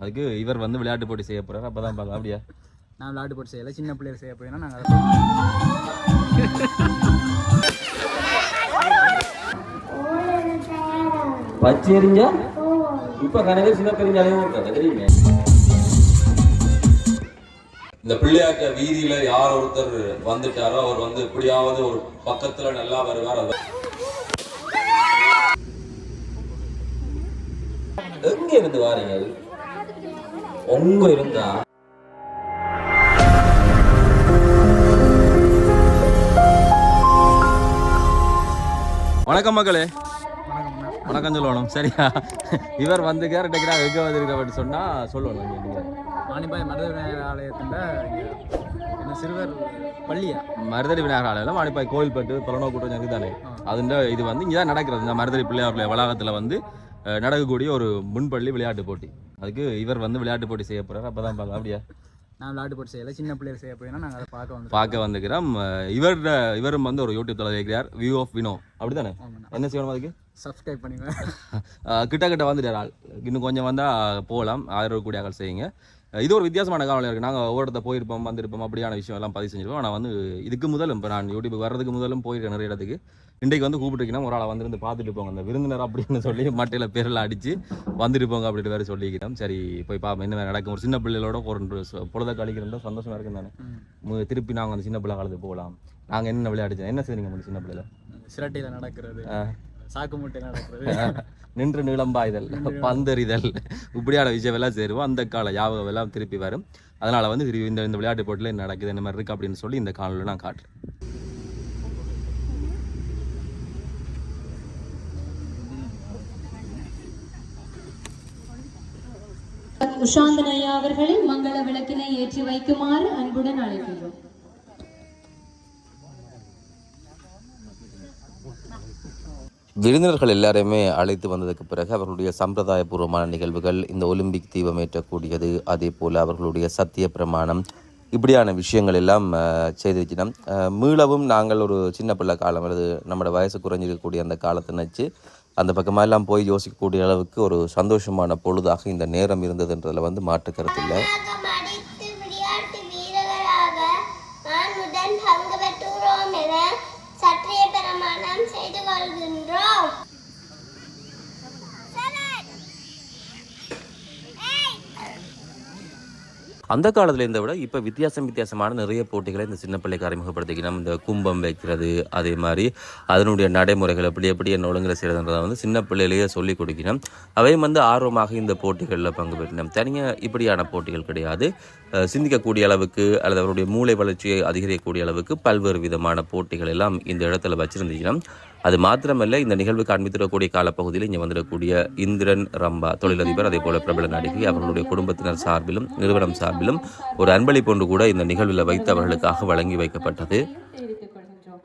அதுக்கு இவர் வந்து விளையாட்டு போட்டி செய்ய போறாரு. அப்பதான் பார்க்கலாம் அப்படியா? நான் விளையாட்டு போட்டு செய்யலை. சின்ன பிள்ளைகள் செய்ய போயினா நாங்கள் அதை பச்சை எரிஞ்சா இப்ப கனவே சின்ன பெரிஞ்சாலே தெரியுமே. இந்த பிள்ளையாட்ட வீதியில யார் ஒருத்தர் வந்துட்டாரோ அவர் வந்து எப்படியாவது ஒரு பக்கத்துல நல்லா வருவார். அது எங்க இருந்து வாரீங்க உங்க இருந்தா. வணக்கம் மக்களே. வணக்கம். சொல்லணும் சரியா? இவர் வந்து கேரக்டர் எங்க வந்திருக்க சொன்னா சொல்லணும் நீங்க. மாணிப்பாய் மருத விநாயகர் ஆலயத்தில் என்ன சிறுவர் பள்ளியா? மருதடி விநாயகர் ஆலயம் மாணிப்பாய் கோயில்பட்டு தொலைநோக்கு கூட்டம் இருக்குதானே அதுண்ட இது வந்து இங்கே தான் நடக்கிறது. இந்த மருதடி பிள்ளையார் வளாகத்தில் வந்து நடக்கக்கூடிய ஒரு முன்பள்ளி விளையாட்டு போட்டி. அதுக்கு இவர் வந்து விளையாட்டு போட்டி செய்ய போறாரு. அப்பதான் பார்க்கலாம் அப்படியா? நான் விளையாட்டு போட்டு செய்யலை. சின்ன பிள்ளைகள் செய்ய போயினா நாங்கள் அதை பார்க்க வந்து பார்க்க வந்துக்கிறோம் இவர் இவரும் வந்து ஒரு யூடியூப் தலை வைக்கிறார் வியூ ஆஃப் வினோ அப்படிதானே என்ன செய்யணும் அதுக்கு? சப்ஸ்கிரைப் பண்ணிங்க அஹ், கிட்ட கிட்ட வந்துட்டார் ஆள் இன்னும் கொஞ்சம் வந்தால் போகலாம் ஆதரவு கூடிய ஆக்கள் செய்யுங்க. இது ஒரு வித்தியாசமான காலம் இருக்குது நாங்கள் ஒவ்வொருத்த போயிருப்போம் வந்திருப்போம் அப்படியான விஷயம் எல்லாம் பதிவு செஞ்சிருப்போம். ஆனால் வந்து இதுக்கு முதலும் இப்போ நான் யூடியூப் வர்றதுக்கு முதலும் போயிருக்கேன் நிறைய இடத்துக்கு. இன்றைக்கு வந்து கூப்பிட்டுருக்கீங்கன்னா ஒரு ஆளை வந்திருந்து பார்த்துட்டு போங்க. அந்த விருந்தினர் அப்படின்னு சொல்லி மட்டையில் பேரெல்லாம் அடித்து வந்துட்டு போங்க அப்படின்ட்டு வேறு சொல்லிக்கிறோம் சரி போய் பார்ப்போம் என்ன நடக்கும். ஒரு சின்ன பிள்ளைகளோட ஒரு பொழுத கழிக்கிறதா சந்தோஷமா இருக்கும் தானே. திருப்பி நாங்கள் அந்த சின்ன பிள்ளை காலத்துக்கு போகலாம். நாங்கள் என்ன விளையாடுச்சோம் என்ன செய்றீங்க சின்ன பிள்ளைல சிரட்டையில் நடக்கிறது. சாக்கு மூட்டையில் நடக்கிறது? நின்று நீளம்பாய்தல் பந்தெறிதல். இப்படியான விஷயம் எல்லாம் சேருவோம். அந்த கால ஞாபகம் எல்லாம் திருப்பி வரும். அதனால வந்து இந்த இந்த விளையாட்டு போட்டியில் என்ன நடக்குது இந்த மாதிரி இருக்கு அப்படின்னு சொல்லி இந்த காணொலியில் நான் காட்டுறேன். உஷாந்தனையா அவர்களை மங்கள விளக்கினை ஏற்றி வைக்குமாறு அன்புடன் அழைக்கிறோம். விருந்தினர்கள் எல்லாரையுமே அழைத்து வந்ததுக்கு பிறகு அவர்களுடைய சம்பிரதாயபூர்வமான நிகழ்வுகள் இந்த ஒலிம்பிக் தீபம் ஏற்றக்கூடியது அதே போல் அவர்களுடைய சத்திய பிரமாணம் இப்படியான விஷயங்கள் எல்லாம் அஹ், மீளவும் நாங்கள் ஒரு சின்ன பிள்ளை காலம் அல்லது நம்மளோட வயசு குறைஞ்சிருக்கக்கூடிய அந்த காலத்தை நினச்சி அந்த பக்கமெல்லாம் போய் யோசிக்கக்கூடிய அளவுக்கு ஒரு சந்தோஷமான பொழுதாக இந்த நேரம் இருந்ததுன்றதில் வந்து மாற்று கருத்து இல்லை நான் முதல் பங்கு பெற்றுகிறோம் என சற்றிய பிரமாணம் செய்து கொள்கின்றோம். அந்த காலத்தில் இருந்த விட இப்போ வித்தியாசம் வித்தியாசமான நிறைய போட்டிகளை இந்த சின்ன பிள்ளைக்கு அறிமுகப்படுத்திக்கணும் இந்த கும்பம் வைக்கிறது அதே மாதிரி அதனுடைய நடைமுறைகள் எப்படி எப்படி என்ன ஒழுங்குல செய்கிறதுன்றதை வந்து சின்ன பிள்ளையிலேயே சொல்லிக் கொடுக்கணும். அவையும் வந்து ஆர்வமாக இந்த போட்டிகளில் பங்கு பெற்றினோம். தனியாக இப்படியான போட்டிகள் கிடையாது. சிந்திக்கக்கூடிய அளவுக்கு அல்லது அவருடைய மூளை வளர்ச்சியை அதிகரிக்கக்கூடிய அளவுக்கு பல்வேறு விதமான போட்டிகள் எல்லாம் இந்த இடத்துல வச்சுருந்துச்சுன்னா அது மாத்திரமல்ல இந்த நிகழ்வுக்கு அண்மித்திடக்கூடிய காலப்பகுதியில் இங்கே வந்துடக்கூடிய இந்திரன் ரம்பா தொழிலதிபர் அதே போல பிரபல நடிகை அவர்களுடைய குடும்பத்தினர் சார்பிலும் நிறுவனம் சார்பிலும் ஒரு அன்பளிப்பு ஒன்று கூட இந்த நிகழ்வில் வைத்து அவர்களுக்காக வழங்கி வைக்கப்பட்டது தெரிவித்துக் கொள்கின்றோம்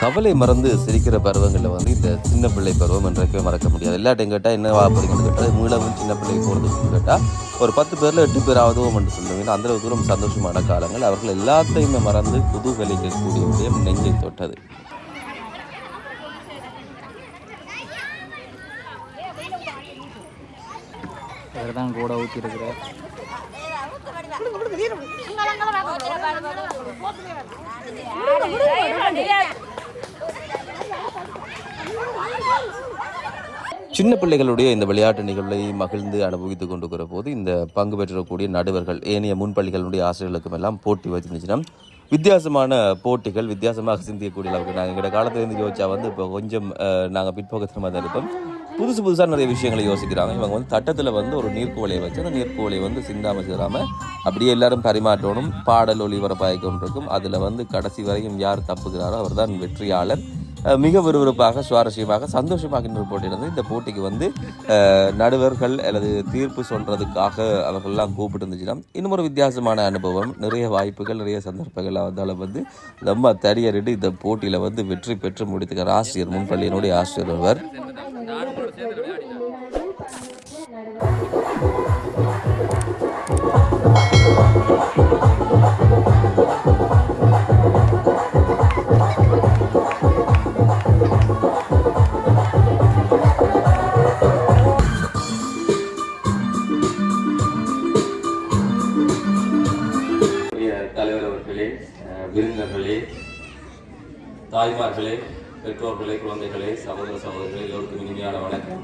கவலை மறந்து சிரிக்கிற பருவங்களில் வந்து இந்த சின்ன பிள்ளை பருவம் என்றைக்குமே மறக்க முடியாது. எல்லாட்டையும் கேட்டால் என்ன வா கேட்டால் மீளவும் சின்ன பிள்ளை போகிறதுன்னு கேட்டால் ஒரு பத்து பேரில் எட்டு பேர் ஆவதுவோம் என்று சொல்லுவீங்க அந்த தூரம் சந்தோஷமான காலங்கள். அவர்கள் எல்லாத்தையுமே மறந்து புது கூடிய விடயம் நெஞ்சை தொட்டது. இவர் தான் கூட ஊற்றி சின்ன பிள்ளைகளுடைய இந்த விளையாட்டு நிகழ்வை மகிழ்ந்து அனுபவித்துக் கொண்டிருக்கிற போது இந்த பங்கு பெற்றக்கூடிய நடுவர்கள் ஏனைய முன்பள்ளிகளுடைய ஆசிரியர்களுக்கும் எல்லாம் போட்டி வச்சிருந்துச்சுன்னா வித்தியாசமான போட்டிகள் வித்தியாசமாக சிந்திக்கக்கூடிய அளவுக்கு நாங்கள் எங்களோட காலத்துல இருந்து யோசிச்சா வந்து இப்போ கொஞ்சம் நாங்கள் பிற்போக்கத்தனமாக தான் இருப்போம். புதுசு புதுசாக நிறைய விஷயங்களை யோசிக்கிறாங்க. இவங்க வந்து தட்டத்தில் வந்து ஒரு நீர்க்குவலையை வச்சு அந்த நீர்க்குவலையை வந்து சிந்தாமல் சிதாமல் அப்படியே எல்லாரும் பரிமாற்றணும். பாடல் ஒளிபரப்பாகி கொண்டிருக்கும். அதில் வந்து கடைசி வரையும் யார் தப்புகிறாரோ அவர்தான் வெற்றியாளர். மிக விறுவிறுப்பாக சுவாரஸ்யமாக சந்தோஷமாக ஒரு போட்டி நடந்தது இந்த போட்டிக்கு வந்து நடுவர்கள் அல்லது தீர்ப்பு சொல்கிறதுக்காக அவர்கள்லாம் கூப்பிட்டு இருந்துச்சுன்னா இன்னும் ஒரு வித்தியாசமான அனுபவம். நிறைய வாய்ப்புகள் நிறைய சந்தர்ப்பங்கள் வந்தாலும் வந்து ரொம்ப தடியறிட்டு இந்த போட்டியில் வந்து வெற்றி பெற்று முடித்துக்கிற ஆசிரியர் முன்பள்ளியினுடைய ஆசிரியர் ஒருவர் பெரிய தலைவர் அவர்களே விருந்தர்களே தாய்மார்களே பெற்றோர்களே குழந்தைகளே சகோதர சகோதரிகளே எல்லோருக்கும் இனிமையான வணக்கம்.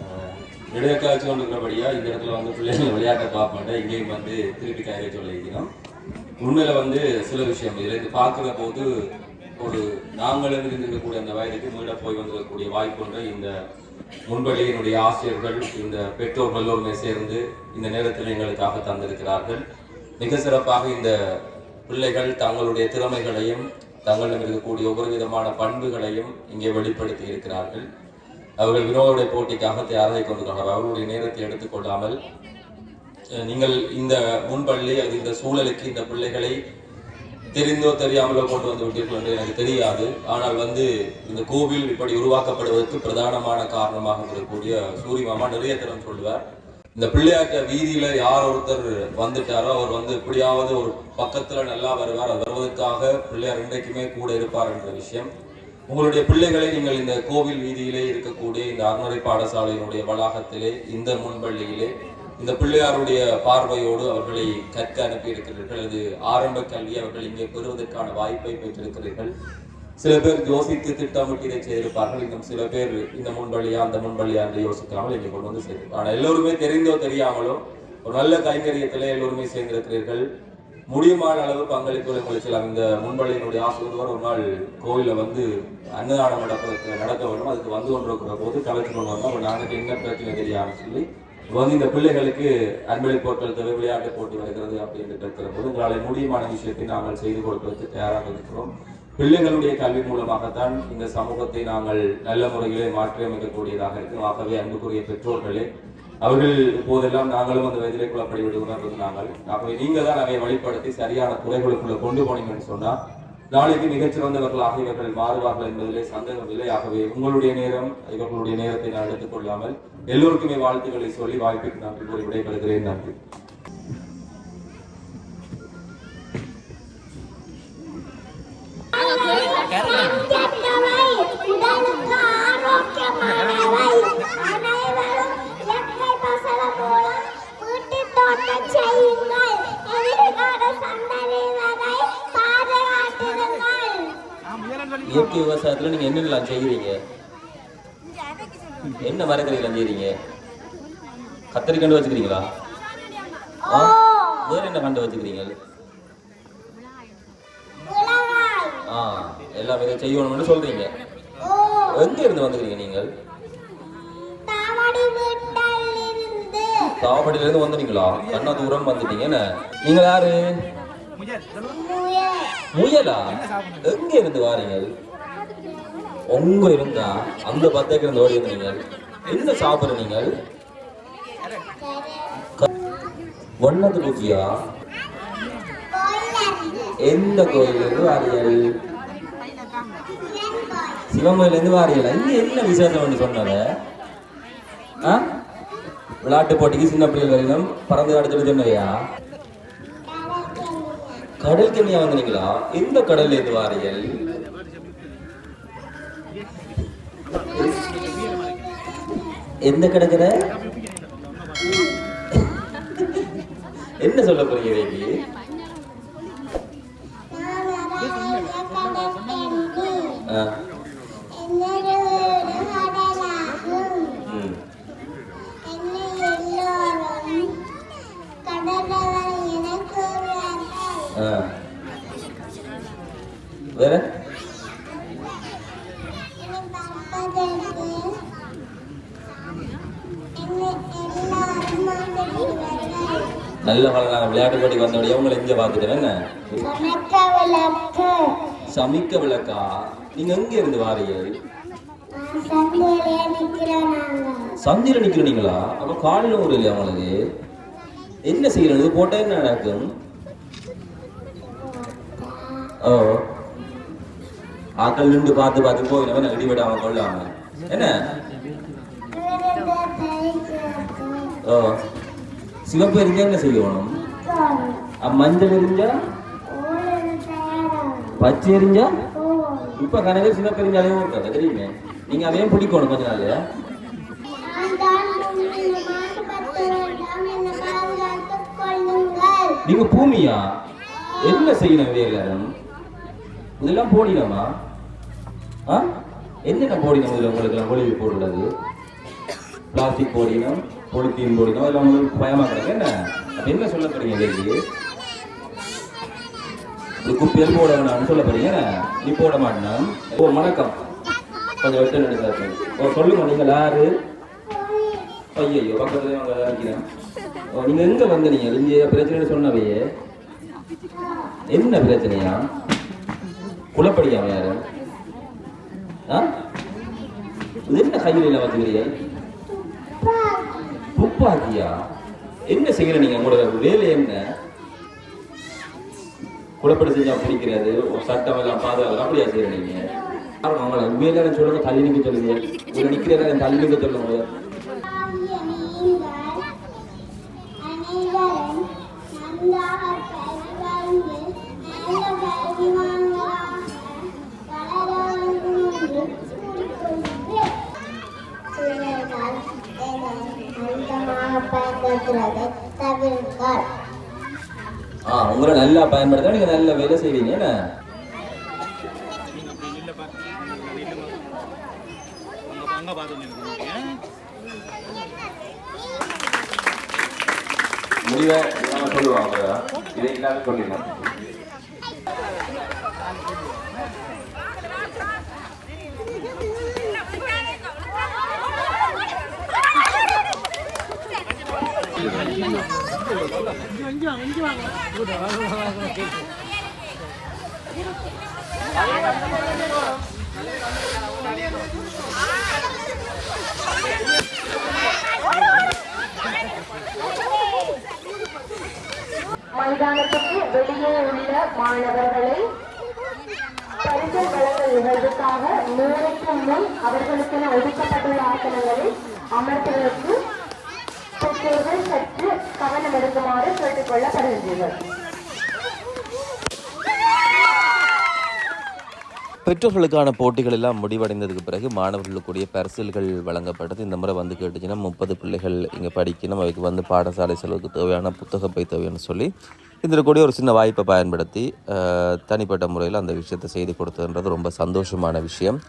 அஹ், இடைய இந்த இடத்துல வந்து பிள்ளைகளை விளையாட்ட பார்ப்பேன் இங்கேயும் வந்து திருப்பி கையை சொல்லியிருக்கிறோம். உண்மையில வந்து சில விஷயம். இதில் இது பார்க்குற போது ஒரு நாங்களும் இருந்திருக்கக்கூடிய அந்த வயதுக்கு மீட போய் வந்திருக்கக்கூடிய வாய்ப்பு ஒன்று இந்த முன்படி என்னுடைய ஆசிரியர்கள் இந்த பெற்றோர்கள் எல்லோருமே சேர்ந்து இந்த நேரத்தில் எங்களுக்காக தந்திருக்கிறார்கள். மிக சிறப்பாக இந்த பிள்ளைகள் தங்களுடைய திறமைகளையும் தங்களிடம் இருக்கக்கூடிய ஒவ்வொரு விதமான பண்புகளையும் இங்கே வெளிப்படுத்தி இருக்கிறார்கள் அவர்கள் வினோத போட்டிக்காக தயாராகி கொண்டிருக்கிறார்கள். அவர்களுடைய நேரத்தை எடுத்துக்கொள்ளாமல் நீங்கள் இந்த முன்பள்ளி அது இந்த சூழலுக்கு இந்த பிள்ளைகளை தெரிந்தோ தெரியாமலோ கொண்டு வந்து விட்டீர்கள் என்று எனக்கு தெரியாது. ஆனால் வந்து இந்த கோவில் இப்படி உருவாக்கப்படுவதற்கு பிரதானமான காரணமாக இருக்கக்கூடிய சூரிய மாமா நிறைய திறம் சொல்லுவார். இந்த பிள்ளையாட்ட வீதியில யார் ஒருத்தர் வந்துட்டாரோ அவர் வந்து எப்படியாவது ஒரு பக்கத்துல நல்லா வருவார். வருவதற்காக பிள்ளையார் இன்றைக்குமே கூட இருப்பார் என்ற விஷயம். உங்களுடைய பிள்ளைகளை நீங்கள் இந்த கோவில் வீதியிலே இருக்கக்கூடிய இந்த அறநிலை பாடசாலையினுடைய வளாகத்திலே இந்த முன்பள்ளியிலே இந்த பிள்ளையாருடைய பார்வையோடு அவர்களை கற்க அனுப்பி இருக்கிறீர்கள் அது ஆரம்ப கல்வி அவர்கள் இங்கே பெறுவதற்கான வாய்ப்பை பெற்றிருக்கிறீர்கள். சில பேர் யோசித்து திட்டமிட்டு இதை செய்திருப்பார்கள். இன்னும் சில பேர் இந்த முன்பள்ளியா அந்த முன்பள்ளியா என்று யோசிக்காமல் இங்கே கொண்டு வந்து சேர்த்திருப்பார்கள் ஆனால் எல்லோருமே தெரிந்தோ தெரியாமலோ ஒரு நல்ல கைங்கரியத்தில் எல்லோருமே சேர்ந்திருக்கிறீர்கள். முடியுமான அளவு பங்களிப்புகளை முளைச்சலாம் இந்த முன்பள்ளியினுடைய ஆசிரியர் ஒரு நாள் கோயில வந்து அன்னதானம் நடப்பதற்கு நடக்க வேண்டும். அதுக்கு வந்து கொண்டிருக்கிற போது கலந்து கொண்டு வந்தோம் அப்ப நாளைக்கு என்ன பிரச்சனை தெரியாமல் சொல்லி வந்து இந்த பிள்ளைகளுக்கு அன்பளி போட்டல் தேவை விளையாட்டு போட்டி வருகிறது அப்படின்னு இருக்கிற போது உங்களால் முடியுமான விஷயத்தை நாங்கள் செய்து கொடுப்பதற்கு தயாராக இருக்கிறோம். பிள்ளைகளுடைய கல்வி மூலமாகத்தான் இந்த சமூகத்தை நாங்கள் நல்ல முறையிலே மாற்றியமைக்கக்கூடியதாக இருக்கும். ஆகவே அன்புக்குரிய பெற்றோர்களே அவர்கள் இப்போதெல்லாம் நாங்களும் அந்த வயதிலே குழப்படி விடுகிறோம் நாங்கள். ஆகவே நீங்க தான் அதை வழிப்படுத்தி சரியான துறைகளுக்குள்ள கொண்டு போனீங்கன்னு சொன்னா நாளைக்கு மிகச்சிறந்தவர்களாக இவர்கள் மாறுவார்கள் என்பதிலே சந்தேகம் இல்லை. ஆகவே உங்களுடைய நேரம் இவர்களுடைய நேரத்தை நான் எடுத்துக் கொள்ளாமல் எல்லோருக்குமே வாழ்த்துக்களை சொல்லி வாய்ப்புக்கு நன்றி கூறி விடைபெறுகிறேன். நன்றி. இயற்கை விவசாயத்துல நீங்க என்னென்னலாம் செய்கிறீங்க என்ன மரக்கறிகள் செய்கிறீங்க கத்தரி கண்டு வச்சுக்கிறீங்களா? ஆ? வேற என்ன கண்டு வச்சுக்கிறீங்க? உளவாய். ஆ எல்லாம் இதை செய்யணும்னு சொல்றீங்க. ஓ, எங்க இருந்து வந்துக்கிறீங்க நீங்கள்? தாவடி வீட்டிலிருந்து தாவடியில இருந்து வந்துட்டீங்களா கண்ணா தூரம் வந்துட்டீங்க. என்ன? நீங்க யாரு. முயலா. எங்க இருந்து வாரீங்க? உங்க இருந்தா அந்த பத்தேக்கு இருந்து ஓடி இருந்தீங்க என்ன சாப்பிடுற நீங்கள்? ஒன்னது பூச்சியா எந்த கோயில்ல இருந்து வாரியல்? சிவன் இருந்து வாரியல்? இங்க என்ன விசேஷம் சொன்னார ஆ? விளையாட்டு போட்டிக்கு சின்ன பிள்ளைகள் வரையிலும் பறந்து அடுத்து சொன்னையா? கடல் கண்ணியா வந்தீங்களா எந்த கடல்ல இருந்து வாரியல்? எந்த கிடக்குற என்ன சொல்ல போறீங்க பேபி நான் அறையில கடற்கரைக்கு. ஆ என்னோட வீடு கடலாகும். ம் என்னை எல்லோரும் கடலவர் என கூறுவார்கள். ஆ வேற என்னை பார்ப்பதற்கு என்னை எல்லாரும் வந்துடுவார்கள். நல்ல பல நாங்கள் விளையாட்டு போட்டி வந்தோடைய உங்களை இங்கே பார்த்துட்டேன். என்ன? சமிக்க விளக்கா. நீங்க எங்க இருந்து வாரீங்க? சந்தில நிக்கிறீங்களா? அப்ப காலில் ஒரு இல்லையா உங்களுக்கு? என்ன செய்யணும்? இது போட்டா என்ன நடக்கும்? ஓ. ஆக்கள் நின்று பார்த்து பார்த்து போயினவன் அடி விடாம கொள்ளாம? என்ன? ஓ. சிவப்பு எரிஞ்சா என்ன செய்யணும்? மஞ்சள் எரிஞ்சா. பச்சை எரிஞ்சா. இப்ப கணக்கு சிவப்பு எரிஞ்சாலே ஓட்டாது தெரியுமே. நீங்க அதையும் பிடிக்கணும் கொஞ்ச நாள். நீங்க பூமியா? என்ன செய்யணும் வேலையாரம் இதெல்லாம் போடினமா ஆ? என்னென்ன போடினம் இதுல உங்களுக்கு? ஒளிவு போடுறது பிளாஸ்டிக் போடினம் பொலித்தீன் போடுங்க அதில் உங்களுக்கு பயமாக்குறாங்க என்ன? அப்படி என்ன சொல்ல போறீங்க வேலைக்கு இது குப்பியல் போட வேணாம்னு சொல்ல போறீங்க நீ போட மாட்டேனா? ஓ வணக்கம். கொஞ்சம் வெட்ட நடிச்சாரு ஓ சொல்லுங்க நீங்கள் யாரு? ஐயோ பக்கத்துல அவங்க இருக்கிறேன் ஓ நீங்கள் எங்கே வந்தீங்க இங்க பிரச்சனை சொன்னவையே. என்ன பிரச்சனையா? குழப்படியாம யாரு? ஆ? இது என்ன கையில வச்சுக்கிறீங்க? துப்பாக்கியா என்ன செய்யற நீங்க? உங்களோட வேலை என்ன? குழப்பட செஞ்சா பிடிக்கிறது சட்டம் எல்லாம் பாதுகாப்பு அப்படியா செய்யற நீங்க? அவங்கள உண்மையில சொல்லுங்க தள்ளி நிக்க சொல்லுங்க. நிக்கிறதா தள்ளி நிக்க சொல்லுங்க. பயன்படுத்துவதை தவிர்ங்கள் ஆ உங்களை நல்லா பயன்படுத்தா நீங்க நல்ல வேலை செய்வீங்க என்ன? முடிவை சொல்லுவாங்க இதை இல்லாம சொல்லிடலாம். மைதானத்துக்கு வெளியே உள்ள மாணவர்களை பரிசல் வழங்கல் நிகழ்வுக்காக நூறுக்கு முன் அவர்களுக்கென ஒதுக்கப்பட்டுள்ள ஆசனங்களில் அமர்த்துவதற்கு பெற்றோர்கள் சற்று கவனம் எடுக்குமாறு கேட்டுக் கொள்ளப்படுகின்றனர். பெற்றோர்களுக்கான போட்டிகள் எல்லாம் முடிவடைந்ததுக்கு பிறகு மாணவர்களுக்குரிய பரிசில்கள் வழங்கப்பட்டது. இந்த முறை வந்து கேட்டுச்சுன்னா முப்பது பிள்ளைகள் இங்கே படிக்கணும். அவைக்கு வந்து பாடசாலை செலவுக்கு தேவையான புத்தக பை தேவைன்னு சொல்லி இதில் கூடிய ஒரு சின்ன வாய்ப்பை பயன்படுத்தி தனிப்பட்ட முறையில் அந்த விஷயத்தை செய்து கொடுத்ததுன்றது ரொம்ப சந்தோஷமான விஷயம்.